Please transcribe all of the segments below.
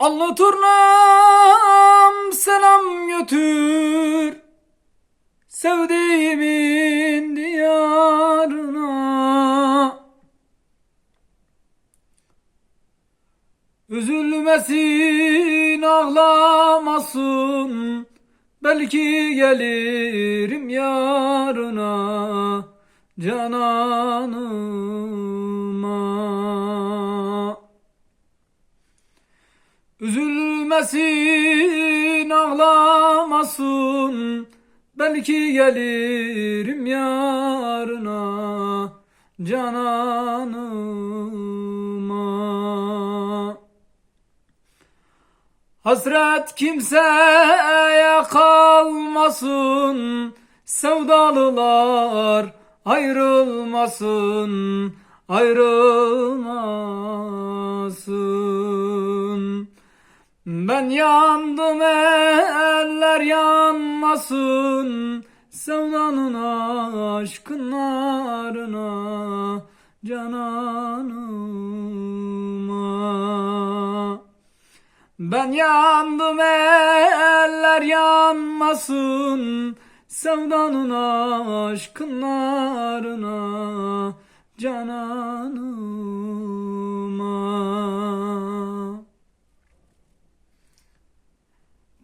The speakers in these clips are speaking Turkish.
Allı selam götür Sevdiğimin diyarına. Üzülmesin ağlamasın Belki gelirim yarına Cananıma Üzülmesin ağlamasın. Belki gelirim yarına Cananıma. Hasret kimseye kalmasın Sevdalılar ayrılmasın Ayrılmasın Ben yandım eller yanmasın Sevdanın aşkın narına Cananıma. Ben yandım eller yanmasın Sevdanın aşkın narına Cananıma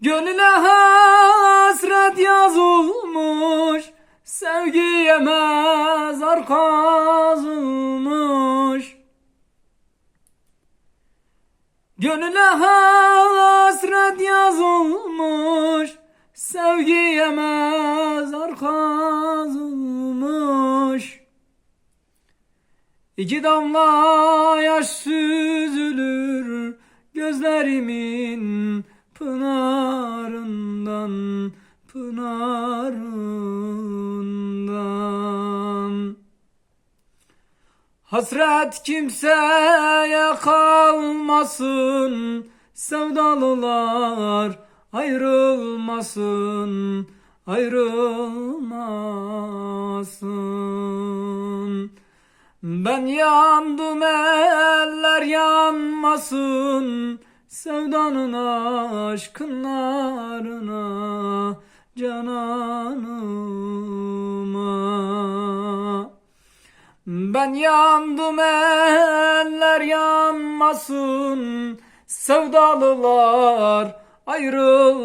Gönüle hasret yazılmış Sevgiye mezar kazılmış Gönüle hasret yazılmış Sevgiye mezar kazılmış İki damla yaş süzülür Gözlerimin pınarından Pınarından. Hasret kimseye kalmasın Sevdalılar ayrılmasın Ayrılmasın. Ben yandım eller yanmasın Sevdanın aşkın narına Cananıma. Ben yandım eller yanmasın Sevdalılar ayrıl